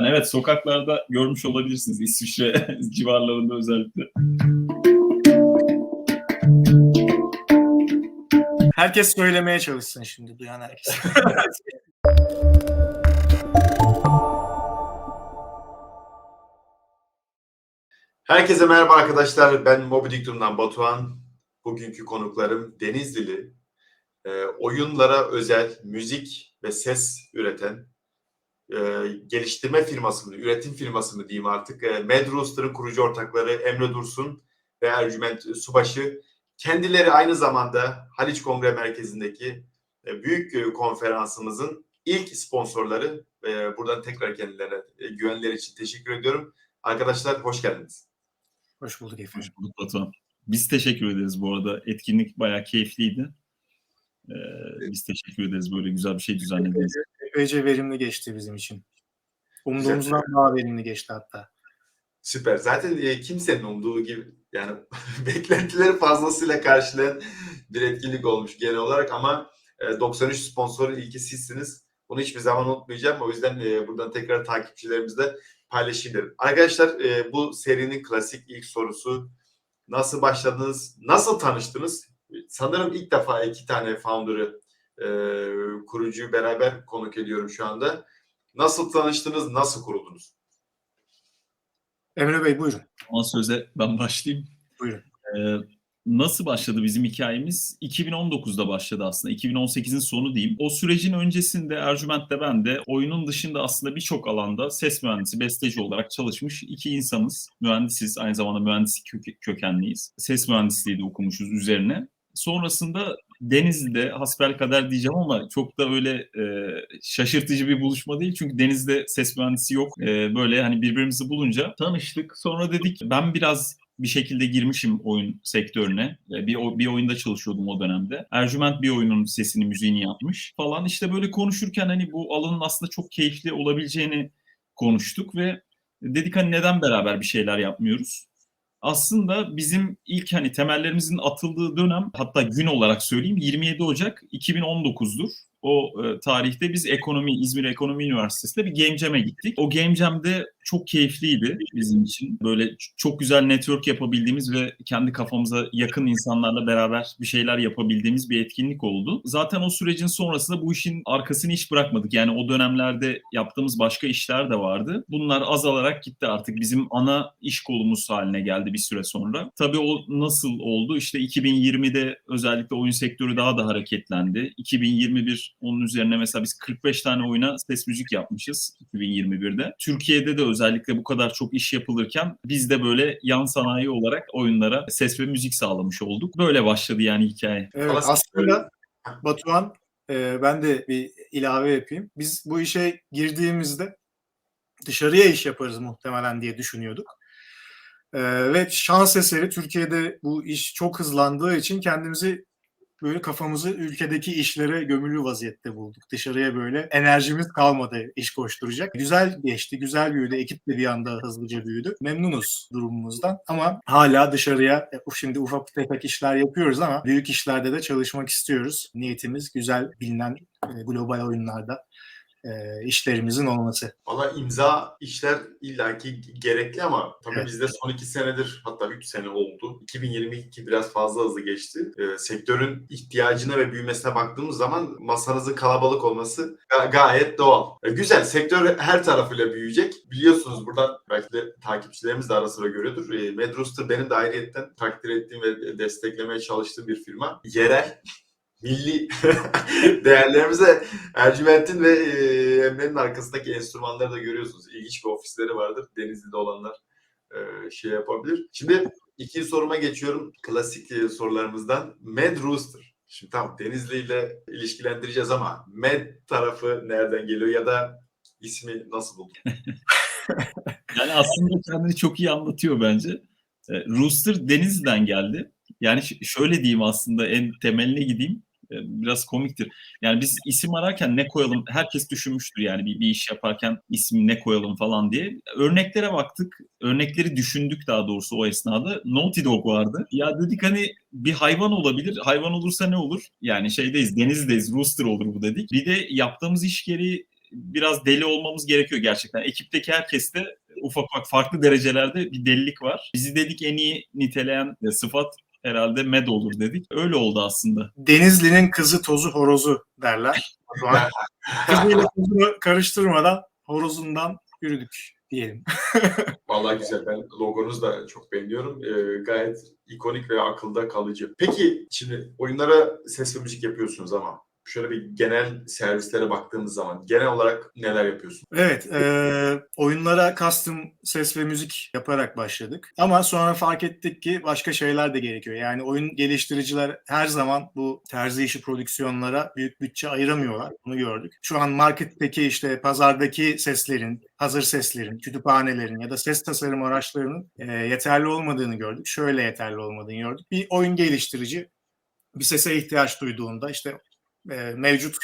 Evet sokaklarda görmüş olabilirsiniz İsviçre civarlarında özellikle. Herkes söylemeye çalışsın şimdi duyan herkes. Herkese merhaba arkadaşlar. Ben Moby Diktum'dan Batuhan. Bugünkü konuklarım Denizlili. E, oyunlara özel müzik ve ses üreten e, geliştirme firması mı, üretim firması mı diyeyim artık. E, Mad Rooster'ın kurucu ortakları Emre Dursun ve Ercüment Subaşı. Kendileri aynı zamanda Haliç Kongre Merkezi'ndeki e, büyük e, konferansımızın ilk sponsorları. E, buradan tekrar kendilerine e, güvenleri için teşekkür ediyorum. Arkadaşlar hoş geldiniz. Hoş bulduk efendim. Hoş bulduk Batuhan. Biz teşekkür ederiz bu arada. Etkinlik bayağı keyifliydi. Ee, biz teşekkür ederiz böyle güzel bir şey düzenlediniz. Epeyce verimli geçti bizim için. Umduğumuzdan daha verimli geçti hatta. Süper. Zaten e, kimsenin umduğu gibi yani beklentileri fazlasıyla karşılayan bir etkinlik olmuş genel olarak ama e, 93 sponsorun ilki sizsiniz. Bunu hiçbir zaman unutmayacağım. O yüzden e, buradan tekrar takipçilerimizle paylaşayım. Arkadaşlar e, bu serinin klasik ilk sorusu nasıl başladınız, nasıl tanıştınız? Sanırım ilk defa iki tane founder'ı e, kurucuyu beraber konuk ediyorum şu anda. Nasıl tanıştınız, nasıl kuruldunuz? Emre Bey buyurun. Ama söze ben başlayayım. Buyurun. Ee, nasıl başladı bizim hikayemiz? 2019'da başladı aslında. 2018'in sonu diyeyim. O sürecin öncesinde Ercüment'le ben de oyunun dışında aslında birçok alanda ses mühendisi, besteci olarak çalışmış iki insanız. Mühendisiz, aynı zamanda mühendislik kö- kökenliyiz. Ses mühendisliği de okumuşuz üzerine. Sonrasında Denizli'de hasbelkader diyeceğim ama çok da öyle e, şaşırtıcı bir buluşma değil. Çünkü Denizli'de ses mühendisi yok. E, böyle hani birbirimizi bulunca tanıştık. Sonra dedik ben biraz bir şekilde girmişim oyun sektörüne. E, Bir, bir oyunda çalışıyordum o dönemde. Ercüment bir oyunun sesini, müziğini yapmış falan. İşte böyle konuşurken hani bu alanın aslında çok keyifli olabileceğini konuştuk ve dedik hani neden beraber bir şeyler yapmıyoruz? Aslında bizim ilk hani temellerimizin atıldığı dönem hatta gün olarak söyleyeyim 27 Ocak 2019'dur. O e, tarihte biz ekonomi İzmir Ekonomi Üniversitesi'nde bir game jam'e gittik. O game jam'de çok keyifliydi bizim için. Böyle çok güzel network yapabildiğimiz ve kendi kafamıza yakın insanlarla beraber bir şeyler yapabildiğimiz bir etkinlik oldu. Zaten o sürecin sonrasında bu işin arkasını hiç bırakmadık. Yani o dönemlerde yaptığımız başka işler de vardı. Bunlar azalarak gitti artık. Bizim ana iş kolumuz haline geldi bir süre sonra. Tabii o nasıl oldu? İşte 2020'de özellikle oyun sektörü daha da hareketlendi. 2021 onun üzerine mesela biz 45 tane oyuna ses müzik yapmışız 2021'de. Türkiye'de de özellikle bu kadar çok iş yapılırken biz de böyle yan sanayi olarak oyunlara ses ve müzik sağlamış olduk. Böyle başladı yani hikaye. Evet, Ama aslında Batuhan e, ben de bir ilave yapayım. Biz bu işe girdiğimizde dışarıya iş yaparız muhtemelen diye düşünüyorduk. E, ve şans eseri Türkiye'de bu iş çok hızlandığı için kendimizi böyle kafamızı ülkedeki işlere gömülü vaziyette bulduk. Dışarıya böyle enerjimiz kalmadı iş koşturacak. Güzel geçti, güzel büyüdü. Ekip de bir anda hızlıca büyüdü. Memnunuz durumumuzdan ama hala dışarıya e, şimdi ufak tefek işler yapıyoruz ama büyük işlerde de çalışmak istiyoruz. Niyetimiz güzel bilinen e, global oyunlarda e, işlerimizin olması. Valla imza işler illaki gerekli ama tabii Evet. bizde son iki senedir hatta üç sene oldu. 2022 biraz fazla hızlı geçti. Ee, sektörün ihtiyacına ve büyümesine baktığımız zaman masanızın kalabalık olması ga- gayet doğal. Ee, güzel. Sektör her tarafıyla büyüyecek. Biliyorsunuz buradan belki de takipçilerimiz de ara sıra görüyordur. Ee, Mad Rooster benim de ayrıyetten takdir ettiğim ve desteklemeye çalıştığım bir firma. Yerel milli değerlerimize Ercüment'in ve e, Emre'nin arkasındaki enstrümanları da görüyorsunuz. İlginç bir ofisleri vardır. Denizli'de olanlar e, şey yapabilir. Şimdi ikinci soruma geçiyorum. Klasik e, sorularımızdan. Mad Rooster. Şimdi tamam Denizli ile ilişkilendireceğiz ama Mad tarafı nereden geliyor ya da ismi nasıl buldun? Yani aslında kendini çok iyi anlatıyor bence. Rooster Denizli'den geldi. Yani şöyle diyeyim aslında en temeline gideyim. E, Biraz komiktir. Yani biz isim ararken ne koyalım herkes düşünmüştür yani bir, bir iş yaparken ismi ne koyalım falan diye. Örneklere baktık. Örnekleri düşündük daha doğrusu o esnada. Naughty Dog vardı. Ya dedik hani bir hayvan olabilir. Hayvan olursa ne olur? Yani şeydeyiz, denizdeyiz. Rooster olur bu dedik. Bir de yaptığımız iş gereği biraz deli olmamız gerekiyor gerçekten. Ekipteki herkeste ufak ufak farklı derecelerde bir delilik var. Bizi dedik en iyi niteleyen sıfat herhalde med olur dedik. Öyle oldu aslında. Denizli'nin kızı tozu horozu derler. Kızıyla tozunu karıştırmadan horozundan yürüdük diyelim. Vallahi güzel. Ben logonuz da çok beğeniyorum. Ee, gayet ikonik ve akılda kalıcı. Peki şimdi oyunlara ses ve müzik yapıyorsunuz ama şöyle bir genel servislere baktığımız zaman genel olarak neler yapıyorsunuz? Evet, e, oyunlara custom ses ve müzik yaparak başladık. Ama sonra fark ettik ki başka şeyler de gerekiyor. Yani oyun geliştiriciler her zaman bu terzi işi prodüksiyonlara büyük bütçe ayıramıyorlar. Bunu gördük. Şu an marketteki işte pazardaki seslerin, hazır seslerin, kütüphanelerin ya da ses tasarım araçlarının e, yeterli olmadığını gördük. Şöyle yeterli olmadığını gördük. Bir oyun geliştirici bir sese ihtiyaç duyduğunda işte e, mevcut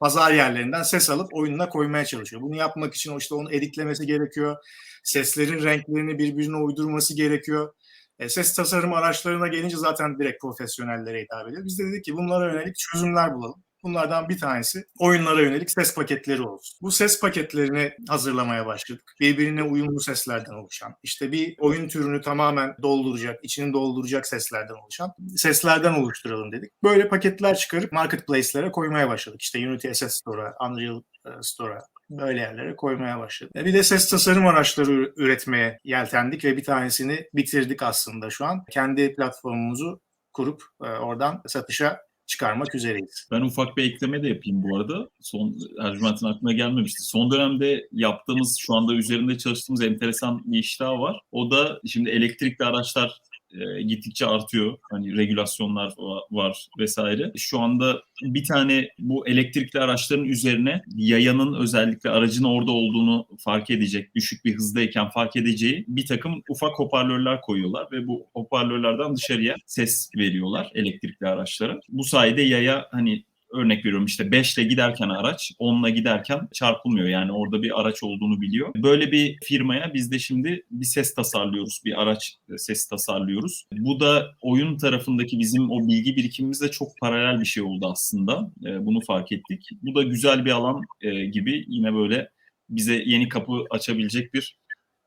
pazar yerlerinden ses alıp oyununa koymaya çalışıyor. Bunu yapmak için işte onu editlemesi gerekiyor. Seslerin renklerini birbirine uydurması gerekiyor. E, ses tasarım araçlarına gelince zaten direkt profesyonellere hitap ediyor. Biz de dedik ki bunlara yönelik çözümler bulalım. Bunlardan bir tanesi oyunlara yönelik ses paketleri olsun. Bu ses paketlerini hazırlamaya başladık. Birbirine uyumlu seslerden oluşan, işte bir oyun türünü tamamen dolduracak, içini dolduracak seslerden oluşan seslerden oluşturalım dedik. Böyle paketler çıkarıp marketplace'lere koymaya başladık. İşte Unity SS Store'a, Unreal e, Store'a böyle yerlere koymaya başladık. E, Bir de ses tasarım araçları üretmeye yeltendik ve bir tanesini bitirdik aslında şu an. Kendi platformumuzu kurup e, oradan satışa çıkarmak üzereyiz. Ben ufak bir ekleme de yapayım bu arada. Son Ercüment'in aklına gelmemişti. Son dönemde yaptığımız, şu anda üzerinde çalıştığımız enteresan bir iş daha var. O da şimdi elektrikli araçlar e, gittikçe artıyor. Hani regülasyonlar va- var vesaire. Şu anda bir tane bu elektrikli araçların üzerine yayanın özellikle aracın orada olduğunu fark edecek, düşük bir hızdayken fark edeceği bir takım ufak hoparlörler koyuyorlar ve bu hoparlörlerden dışarıya ses veriyorlar elektrikli araçlara. Bu sayede yaya hani örnek veriyorum işte 5 ile giderken araç 10 ile giderken çarpılmıyor. Yani orada bir araç olduğunu biliyor. Böyle bir firmaya biz de şimdi bir ses tasarlıyoruz. Bir araç sesi tasarlıyoruz. Bu da oyun tarafındaki bizim o bilgi birikimimizle çok paralel bir şey oldu aslında. E, Bunu fark ettik. Bu da güzel bir alan e, gibi yine böyle bize yeni kapı açabilecek bir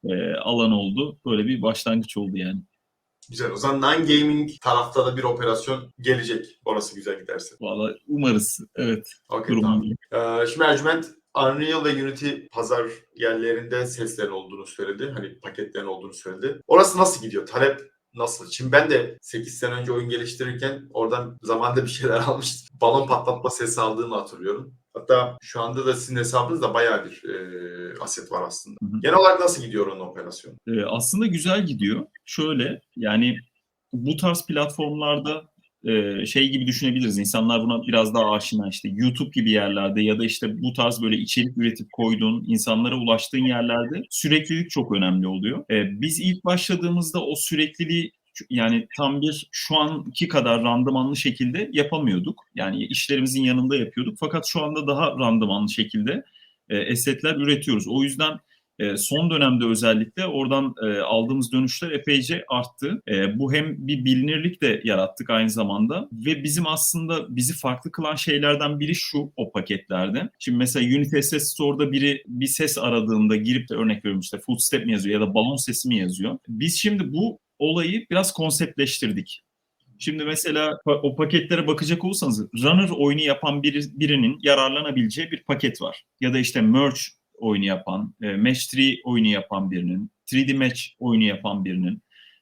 e, alan oldu. Böyle bir başlangıç oldu yani. Güzel. O zaman non-gaming tarafta da bir operasyon gelecek. Orası güzel giderse. Valla umarız. Evet. Okay, tamam. Ee, şimdi Ercüment Unreal ve Unity pazar yerlerinde seslerin olduğunu söyledi. Hani paketlerin olduğunu söyledi. Orası nasıl gidiyor? Talep nasıl? Şimdi ben de 8 sene önce oyun geliştirirken oradan zamanda bir şeyler almıştım. Balon patlatma sesi aldığımı hatırlıyorum. Hatta şu anda da sizin hesabınızda bayağı bir e, aset var aslında. Hı hı. Genel olarak nasıl gidiyor onun operasyonu? Ee, aslında güzel gidiyor. Şöyle yani bu tarz platformlarda e, şey gibi düşünebiliriz. İnsanlar buna biraz daha aşina işte YouTube gibi yerlerde ya da işte bu tarz böyle içerik üretip koyduğun, insanlara ulaştığın yerlerde süreklilik çok önemli oluyor. E, biz ilk başladığımızda o sürekliliği yani tam bir şu anki kadar randımanlı şekilde yapamıyorduk. Yani işlerimizin yanında yapıyorduk. Fakat şu anda daha randımanlı şekilde e, esetler üretiyoruz. O yüzden e, son dönemde özellikle oradan e, aldığımız dönüşler epeyce arttı. E, bu hem bir bilinirlik de yarattık aynı zamanda ve bizim aslında bizi farklı kılan şeylerden biri şu o paketlerde. Şimdi mesela Unity SS Store'da biri bir ses aradığında girip de örnek veriyorum işte footstep mi yazıyor ya da balon sesi mi yazıyor. Biz şimdi bu olayı biraz konseptleştirdik. Şimdi mesela o paketlere bakacak olursanız runner oyunu yapan biri, birinin yararlanabileceği bir paket var. Ya da işte merge oyunu yapan, e, Match 3 oyunu yapan birinin, 3D Match oyunu yapan birinin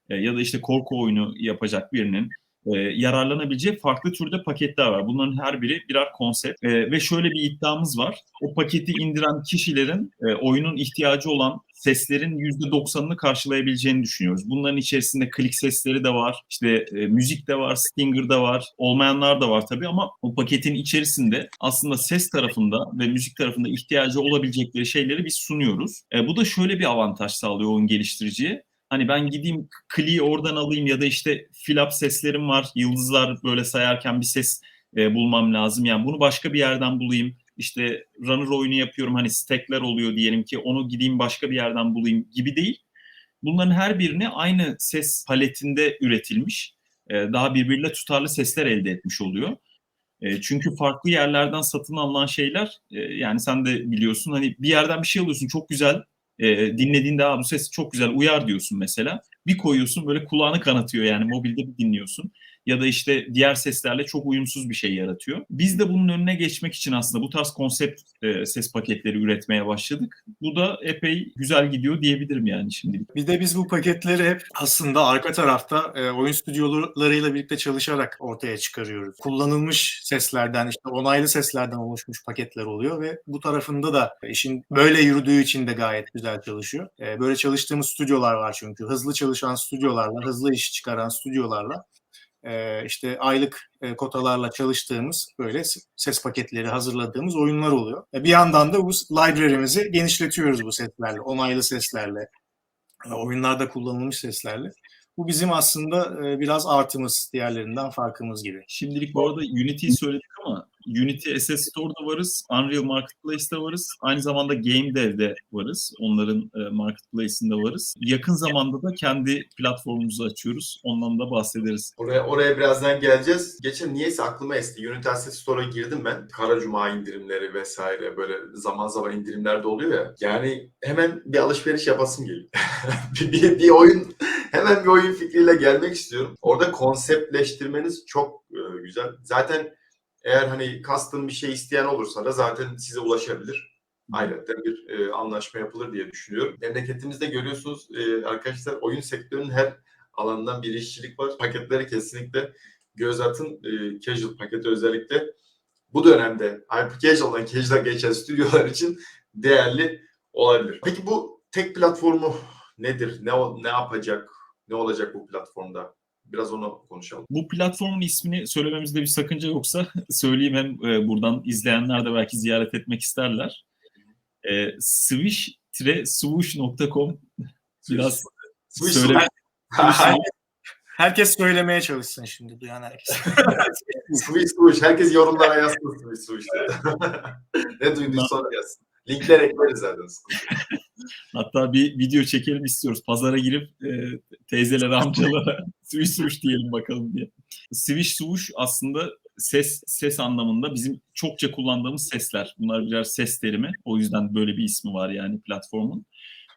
e, ya da işte korku oyunu yapacak birinin e, yararlanabileceği farklı türde paketler var. Bunların her biri birer konsept E, ve şöyle bir iddiamız var. O paketi indiren kişilerin e, oyunun ihtiyacı olan seslerin %90'ını karşılayabileceğini düşünüyoruz. Bunların içerisinde klik sesleri de var, işte e, müzik de var, stinger da var, olmayanlar da var tabii ama o paketin içerisinde aslında ses tarafında ve müzik tarafında ihtiyacı olabilecekleri şeyleri biz sunuyoruz. E, bu da şöyle bir avantaj sağlıyor oyun geliştiriciye. Hani ben gideyim kliği oradan alayım ya da işte flap seslerim var, yıldızlar böyle sayarken bir ses e, bulmam lazım. Yani bunu başka bir yerden bulayım işte runner oyunu yapıyorum hani stackler oluyor diyelim ki onu gideyim başka bir yerden bulayım gibi değil. Bunların her birini aynı ses paletinde üretilmiş, e, daha birbiriyle tutarlı sesler elde etmiş oluyor. E, çünkü farklı yerlerden satın alınan şeyler e, yani sen de biliyorsun hani bir yerden bir şey alıyorsun çok güzel e, dinlediğinde Aa, bu ses çok güzel uyar diyorsun mesela. Bir koyuyorsun böyle kulağını kanatıyor yani mobilde bir dinliyorsun. Ya da işte diğer seslerle çok uyumsuz bir şey yaratıyor. Biz de bunun önüne geçmek için aslında bu tarz konsept e, ses paketleri üretmeye başladık. Bu da epey güzel gidiyor diyebilirim yani şimdilik. Bir de biz bu paketleri hep aslında arka tarafta e, oyun stüdyolarıyla birlikte çalışarak ortaya çıkarıyoruz. Kullanılmış seslerden, işte onaylı seslerden oluşmuş paketler oluyor ve bu tarafında da işin böyle yürüdüğü için de gayet güzel çalışıyor. E, böyle çalıştığımız stüdyolar var çünkü. Hızlı çalışan stüdyolarla, hızlı iş çıkaran stüdyolarla e, işte aylık e, kotalarla çalıştığımız böyle ses paketleri hazırladığımız oyunlar oluyor. E, bir yandan da bu library'mizi genişletiyoruz bu seslerle, onaylı seslerle, e, oyunlarda kullanılmış seslerle. Bu bizim aslında biraz artımız, diğerlerinden farkımız gibi. Şimdilik bu arada Unity'yi söyledik ama Unity SS Store'da varız, Unreal Marketplace'te varız. Aynı zamanda Game Dev'de varız. Onların e, marketplace'inde varız. Yakın zamanda da kendi platformumuzu açıyoruz. Ondan da bahsederiz. Oraya, oraya birazdan geleceğiz. Geçen niyeyse aklıma esti. Unity Asset Store'a girdim ben. Kara Cuma indirimleri vesaire böyle zaman zaman indirimler de oluyor ya. Yani hemen bir alışveriş yapasım geliyor. bir, bir, bir oyun hemen bir oyun fikriyle gelmek istiyorum. Orada konseptleştirmeniz çok e, güzel. Zaten eğer hani custom bir şey isteyen olursa da zaten size ulaşabilir. Ayrıca bir e, anlaşma yapılır diye düşünüyorum. Memleketimizde görüyorsunuz e, arkadaşlar oyun sektörünün her alandan bir işçilik var. Paketleri kesinlikle göz atın. E, casual paketi özellikle bu dönemde hyper casual'dan casual'a geçen stüdyolar için değerli olabilir. Peki bu tek platformu nedir? Ne ne yapacak? Ne olacak bu platformda? Biraz onu konuşalım. Bu platformun ismini söylememizde bir sakınca yoksa söyleyeyim hem e, buradan izleyenler de belki ziyaret etmek isterler. E, swish-swoosh.com biraz Swish söyle. Herkes söylemeye çalışsın şimdi duyan herkes. Swish Swish. Herkes yorumlara yazsın Swish Swish. ne duyduysa onu yazsın. Linkler ekleriz zaten. Hatta bir video çekelim istiyoruz. Pazara girip e, teyzelere, amcalara swish swoosh diyelim bakalım diye. Swish swoosh aslında ses ses anlamında bizim çokça kullandığımız sesler. Bunlar birer ses terimi. O yüzden böyle bir ismi var yani platformun.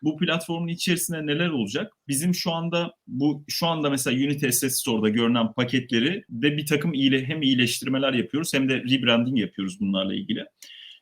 Bu platformun içerisinde neler olacak? Bizim şu anda bu şu anda mesela Unity SS Store'da görünen paketleri de bir takım iyile, hem iyileştirmeler yapıyoruz hem de rebranding yapıyoruz bunlarla ilgili.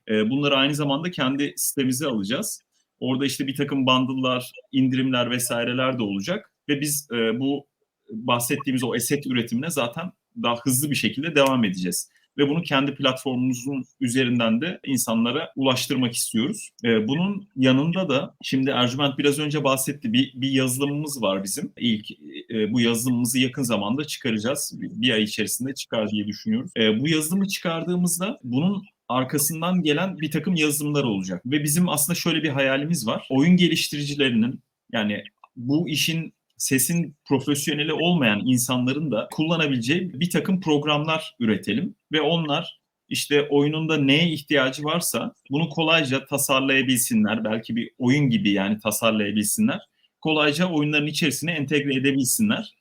E, bunları aynı zamanda kendi sitemize alacağız. Orada işte bir takım bundle'lar, indirimler vesaireler de olacak ve biz e, bu bahsettiğimiz o eset üretimine zaten daha hızlı bir şekilde devam edeceğiz. Ve bunu kendi platformumuzun üzerinden de insanlara ulaştırmak istiyoruz. E, bunun yanında da şimdi Ercüment biraz önce bahsetti bir, bir yazılımımız var bizim. İlk e, bu yazılımımızı yakın zamanda çıkaracağız. Bir, bir ay içerisinde çıkar diye düşünüyoruz. E, bu yazılımı çıkardığımızda bunun arkasından gelen bir takım yazılımlar olacak. Ve bizim aslında şöyle bir hayalimiz var. Oyun geliştiricilerinin yani bu işin sesin profesyoneli olmayan insanların da kullanabileceği bir takım programlar üretelim ve onlar işte oyununda neye ihtiyacı varsa bunu kolayca tasarlayabilsinler. Belki bir oyun gibi yani tasarlayabilsinler. Kolayca oyunların içerisine entegre edebilsinler.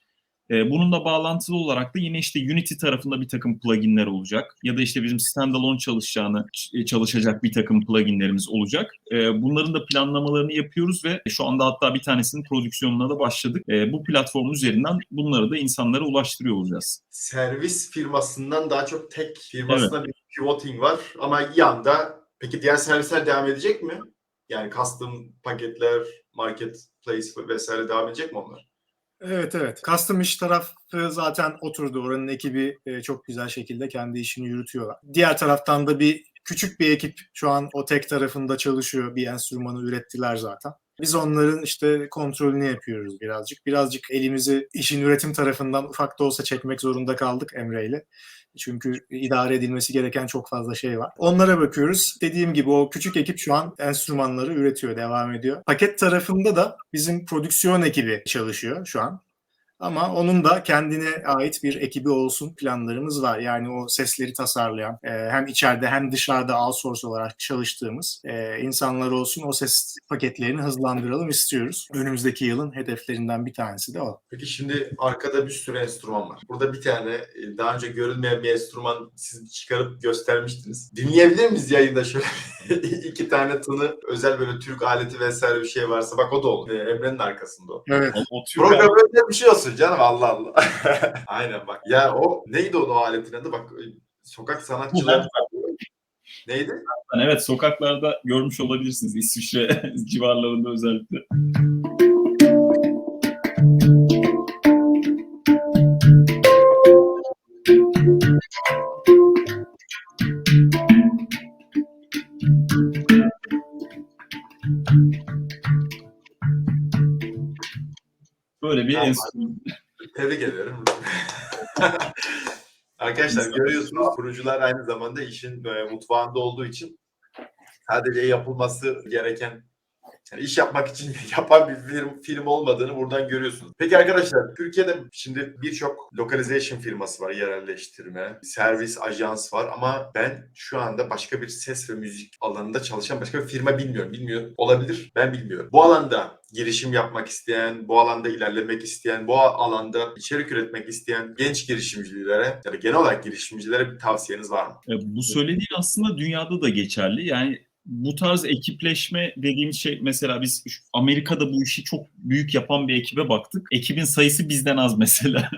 Bununla bağlantılı olarak da yine işte Unity tarafında bir takım pluginler olacak. Ya da işte bizim standalone çalışacağını, çalışacak bir takım pluginlerimiz olacak. Bunların da planlamalarını yapıyoruz ve şu anda hatta bir tanesinin prodüksiyonuna da başladık. Bu platform üzerinden bunları da insanlara ulaştırıyor olacağız. Servis firmasından daha çok tek firmasına evet. bir pivoting var ama yanda peki diğer servisler devam edecek mi? Yani custom paketler, marketplace vesaire devam edecek mi onlar? Evet evet. Custom iş tarafı zaten oturdu. Oranın ekibi çok güzel şekilde kendi işini yürütüyorlar. Diğer taraftan da bir küçük bir ekip şu an o tek tarafında çalışıyor. Bir enstrümanı ürettiler zaten. Biz onların işte kontrolünü yapıyoruz birazcık. Birazcık elimizi işin üretim tarafından ufak da olsa çekmek zorunda kaldık Emre ile. Çünkü idare edilmesi gereken çok fazla şey var. Onlara bakıyoruz. Dediğim gibi o küçük ekip şu an enstrümanları üretiyor, devam ediyor. Paket tarafında da bizim prodüksiyon ekibi çalışıyor şu an. Ama onun da kendine ait bir ekibi olsun planlarımız var. Yani o sesleri tasarlayan e, hem içeride hem dışarıda outsource olarak çalıştığımız e, insanlar olsun. O ses paketlerini hızlandıralım istiyoruz. Önümüzdeki yılın hedeflerinden bir tanesi de o. Peki şimdi arkada bir sürü enstrüman var. Burada bir tane e, daha önce görülmeyen bir enstrüman siz çıkarıp göstermiştiniz. Dinleyebilir miyiz yayında şöyle iki tane tını özel böyle Türk aleti vesaire bir şey varsa bak o da olur. Emre'nin arkasında o. Evet. O, o Program öyle bir şey olsun canım Allah Allah. Aynen bak. Ya o neydi o, o aletin adı? Bak sokak sanatçıları neydi? evet sokaklarda görmüş olabilirsiniz İsviçre civarlarında özellikle. Böyle bir Tamam. enstrüman. Tebrik ederim. Arkadaşlar görüyorsunuz kurucular aynı zamanda işin e, mutfağında olduğu için sadece yapılması gereken yani iş yapmak için yapan bir film, film olmadığını buradan görüyorsunuz. Peki arkadaşlar Türkiye'de şimdi birçok localization firması var, yerelleştirme, servis, ajans var ama ben şu anda başka bir ses ve müzik alanında çalışan başka bir firma bilmiyorum. Bilmiyor olabilir. Ben bilmiyorum. Bu alanda girişim yapmak isteyen, bu alanda ilerlemek isteyen, bu alanda içerik üretmek isteyen genç girişimcilere ya da genel olarak girişimcilere bir tavsiyeniz var mı? E, Bu söylediğin aslında dünyada da geçerli. Yani bu tarz ekipleşme dediğimiz şey mesela biz Amerika'da bu işi çok büyük yapan bir ekibe baktık. Ekibin sayısı bizden az mesela.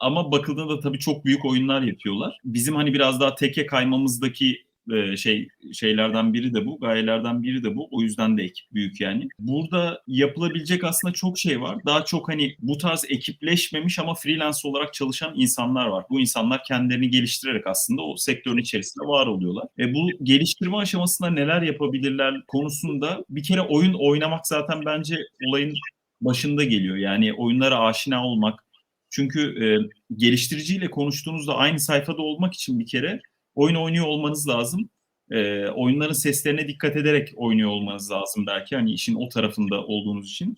Ama bakıldığında da tabii çok büyük oyunlar yapıyorlar. Bizim hani biraz daha teke kaymamızdaki e, şey şeylerden biri de bu, gayelerden biri de bu. O yüzden de ekip büyük yani. Burada yapılabilecek aslında çok şey var. Daha çok hani bu tarz ekipleşmemiş ama freelance olarak çalışan insanlar var. Bu insanlar kendilerini geliştirerek aslında o sektörün içerisinde var oluyorlar. E, bu geliştirme aşamasında neler yapabilirler konusunda bir kere oyun oynamak zaten bence olayın başında geliyor. Yani oyunlara aşina olmak. Çünkü e, geliştiriciyle konuştuğunuzda aynı sayfada olmak için bir kere oyun oynuyor olmanız lazım. E, oyunların seslerine dikkat ederek oynuyor olmanız lazım belki. Hani işin o tarafında olduğunuz için.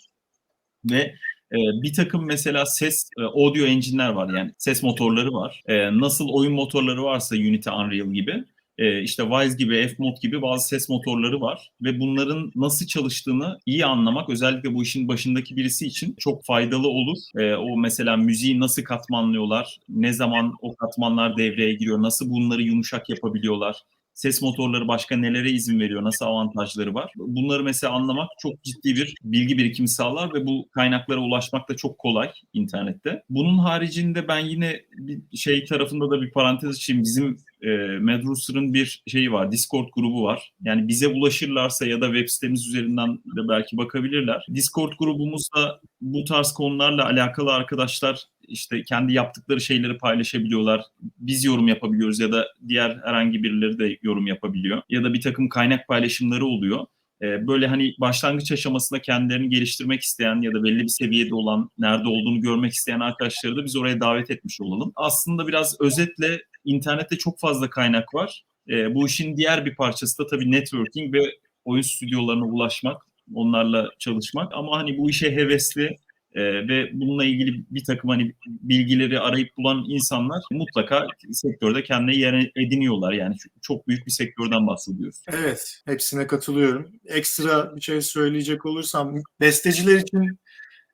Ve e, bir takım mesela ses e, audio engine'ler var yani ses motorları var. E, nasıl oyun motorları varsa Unity, Unreal gibi e, işte Wise gibi, Fmod gibi bazı ses motorları var ve bunların nasıl çalıştığını iyi anlamak özellikle bu işin başındaki birisi için çok faydalı olur. E, o mesela müziği nasıl katmanlıyorlar, ne zaman o katmanlar devreye giriyor, nasıl bunları yumuşak yapabiliyorlar, ses motorları başka nelere izin veriyor, nasıl avantajları var. Bunları mesela anlamak çok ciddi bir bilgi birikimi sağlar ve bu kaynaklara ulaşmak da çok kolay internette. Bunun haricinde ben yine bir şey tarafında da bir parantez açayım. Bizim e, Medruser'ın bir şeyi var, Discord grubu var. Yani bize ulaşırlarsa ya da web sitemiz üzerinden de belki bakabilirler. Discord grubumuzda bu tarz konularla alakalı arkadaşlar işte kendi yaptıkları şeyleri paylaşabiliyorlar. Biz yorum yapabiliyoruz ya da diğer herhangi birileri de yorum yapabiliyor. Ya da bir takım kaynak paylaşımları oluyor. Ee, Böyle hani başlangıç aşamasında kendilerini geliştirmek isteyen ya da belli bir seviyede olan, nerede olduğunu görmek isteyen arkadaşları da biz oraya davet etmiş olalım. Aslında biraz özetle internette çok fazla kaynak var. Ee, Bu işin diğer bir parçası da tabii networking ve oyun stüdyolarına ulaşmak, onlarla çalışmak. Ama hani bu işe hevesli, ee, ve bununla ilgili bir takım hani bilgileri arayıp bulan insanlar mutlaka sektörde kendine yer ediniyorlar. Yani çok büyük bir sektörden bahsediyoruz. Evet, hepsine katılıyorum. Ekstra bir şey söyleyecek olursam, besteciler için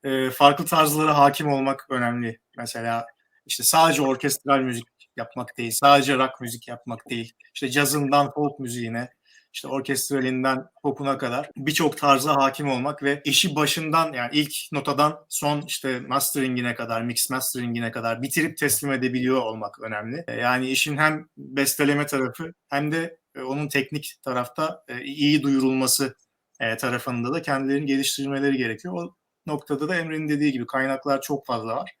e, farklı tarzlara hakim olmak önemli. Mesela işte sadece orkestral müzik yapmak değil, sadece rock müzik yapmak değil. İşte cazından folk müziğine, işte orkestralinden popuna kadar birçok tarza hakim olmak ve işi başından yani ilk notadan son işte masteringine kadar, mix masteringine kadar bitirip teslim edebiliyor olmak önemli. E, Yani işin hem besteleme tarafı hem de e, onun teknik tarafta e, iyi duyurulması tarafında da kendilerini geliştirmeleri gerekiyor. O noktada da Emre'nin dediği gibi kaynaklar çok fazla var.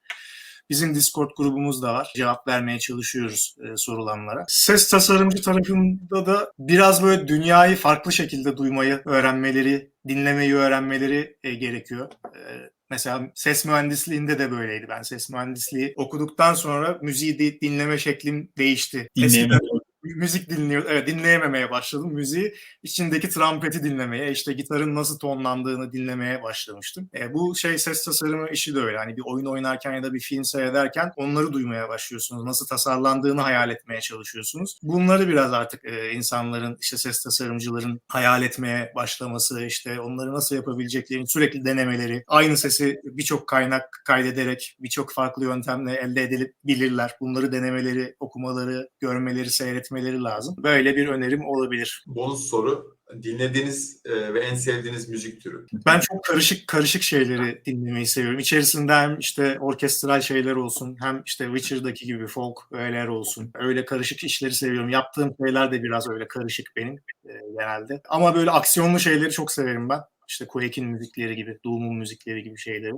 Bizim Discord grubumuz da var. Cevap vermeye çalışıyoruz e, sorulanlara. Ses tasarımcı tarafında da biraz böyle dünyayı farklı şekilde duymayı öğrenmeleri, dinlemeyi öğrenmeleri e, gerekiyor. E, mesela ses mühendisliğinde de böyleydi. Ben ses mühendisliği okuduktan sonra müziği di- dinleme şeklim değişti. Dinleyeme Eskiden müzik dinliyor, evet, dinleyememeye başladım müziği. İçindeki trompeti dinlemeye, işte gitarın nasıl tonlandığını dinlemeye başlamıştım. E, bu şey ses tasarımı işi de öyle. Hani bir oyun oynarken ya da bir film seyrederken onları duymaya başlıyorsunuz. Nasıl tasarlandığını hayal etmeye çalışıyorsunuz. Bunları biraz artık e, insanların, işte ses tasarımcıların hayal etmeye başlaması, işte onları nasıl yapabileceklerini sürekli denemeleri, aynı sesi birçok kaynak kaydederek birçok farklı yöntemle elde edebilirler. Bunları denemeleri, okumaları, görmeleri, seyretmeleri lazım. Böyle bir önerim olabilir. Bonus soru. Dinlediğiniz e, ve en sevdiğiniz müzik türü. Ben çok karışık karışık şeyleri dinlemeyi seviyorum. İçerisinde hem işte orkestral şeyler olsun, hem işte Witcher'daki gibi folk öğeler olsun. Öyle karışık işleri seviyorum. Yaptığım şeyler de biraz öyle karışık benim e, genelde. Ama böyle aksiyonlu şeyleri çok severim ben. İşte Quake'in müzikleri gibi, Doom'un müzikleri gibi şeyleri.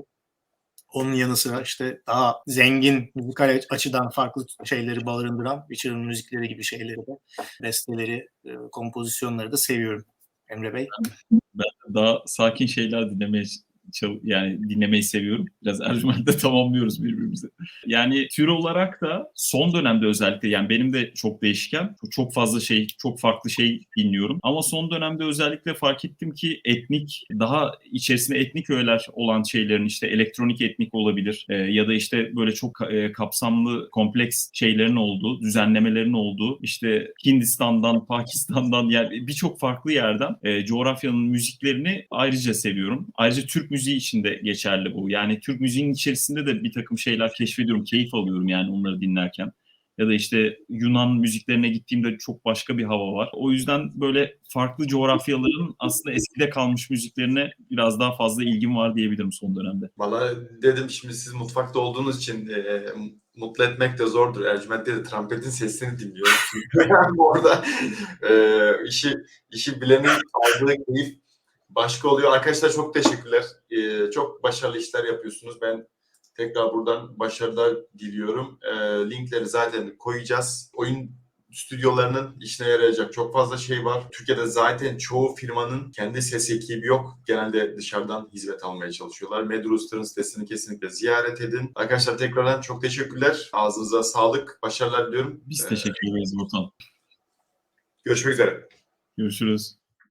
Onun yanı sıra işte daha zengin müzikal açıdan farklı şeyleri barındıran Witcher'ın müzikleri gibi şeyleri de, besteleri, e, kompozisyonları da seviyorum. Emre Bey. Daha sakin şeyler dinlemeye yani dinlemeyi seviyorum. Biraz Ercüment'te tamamlıyoruz birbirimizi. Yani tür olarak da son dönemde özellikle yani benim de çok değişken. Çok fazla şey, çok farklı şey dinliyorum. Ama son dönemde özellikle fark ettim ki etnik, daha içerisinde etnik öğeler olan şeylerin işte elektronik etnik olabilir e, ya da işte böyle çok e, kapsamlı, kompleks şeylerin olduğu, düzenlemelerin olduğu işte Hindistan'dan, Pakistan'dan yani birçok farklı yerden e, coğrafyanın müziklerini ayrıca seviyorum. Ayrıca Türk müziği için de geçerli bu. Yani Türk müziğinin içerisinde de bir takım şeyler keşfediyorum, keyif alıyorum yani onları dinlerken. Ya da işte Yunan müziklerine gittiğimde çok başka bir hava var. O yüzden böyle farklı coğrafyaların aslında eskide kalmış müziklerine biraz daha fazla ilgim var diyebilirim son dönemde. Valla dedim şimdi siz mutfakta olduğunuz için e, mutlu etmek de zordur. Ercüment dedi trampetin sesini dinliyorum. yani orada e, işi işi bilenin aldığı keyif başka oluyor. Arkadaşlar çok teşekkürler. E, çok başarılı işler yapıyorsunuz. Ben tekrar buradan başarılar diliyorum. E, linkleri zaten koyacağız. Oyun stüdyolarının işine yarayacak çok fazla şey var. Türkiye'de zaten çoğu firmanın kendi ses ekibi yok. Genelde dışarıdan hizmet almaya çalışıyorlar. Medrooster'ın sitesini kesinlikle ziyaret edin. Arkadaşlar tekrardan çok teşekkürler. Ağzınıza sağlık. Başarılar diliyorum. Biz Ee, teşekkür ederiz Burtan. Görüşmek üzere. Görüşürüz.